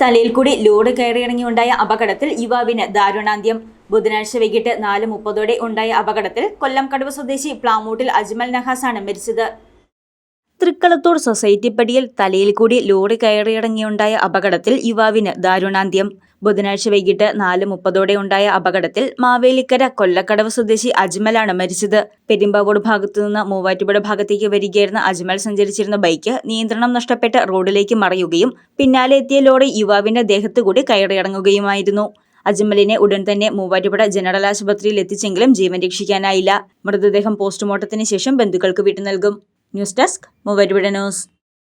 തലയിൽ കൂടി ലോഡ് കയറിയിറങ്ങിയുണ്ടായ അപകടത്തിൽ യുവാവിന് ദാരുണാന്ത്യം. ബുധനാഴ്ച വൈകിട്ട് നാല് മുപ്പതോടെ ഉണ്ടായ അപകടത്തിൽ കൊല്ലം കടുവ സ്വദേശി പ്ലാമൂട്ടിൽ അജ്മൽ നഹാസാണ് മരിച്ചത്. തൃക്കളത്തൂർ സൊസൈറ്റി പടിയിൽ തലയിൽ കൂടി ലോറി കയറിയിറങ്ങിയുണ്ടായ അപകടത്തിൽ യുവാവിന് ദാരുണാന്ത്യം. ബുധനാഴ്ച വൈകിട്ട് നാല് മുപ്പതോടെ ഉണ്ടായ അപകടത്തിൽ മാവേലിക്കര കൊല്ലക്കടവ് സ്വദേശി അജ്മലാണ് മരിച്ചത്. പെരുമ്പാവോട് ഭാഗത്തു നിന്ന് മൂവാറ്റുപുഴ ഭാഗത്തേക്ക് വരികയായിരുന്ന അജ്മൽ സഞ്ചരിച്ചിരുന്ന ബൈക്ക് നിയന്ത്രണം നഷ്ടപ്പെട്ട് റോഡിലേക്ക് മറയുകയും പിന്നാലെ എത്തിയ ലോറി യുവാവിന്റെ ദേഹത്തുകൂടി കയറിയിറങ്ങുകയുമായിരുന്നു. അജ്മലിനെ ഉടൻ തന്നെ മൂവാറ്റുപുഴ ജനറൽ ആശുപത്രിയിൽ എത്തിച്ചെങ്കിലും ജീവൻ രക്ഷിക്കാനായില്ല. മൃതദേഹം പോസ്റ്റ്മോർട്ടത്തിന് ശേഷം ബന്ധുക്കൾക്ക് വിട്ടു നൽകും ന്യൂസ് ഡെസ്ക് മൂവാറ്റുപുഴ ന്യൂസ്.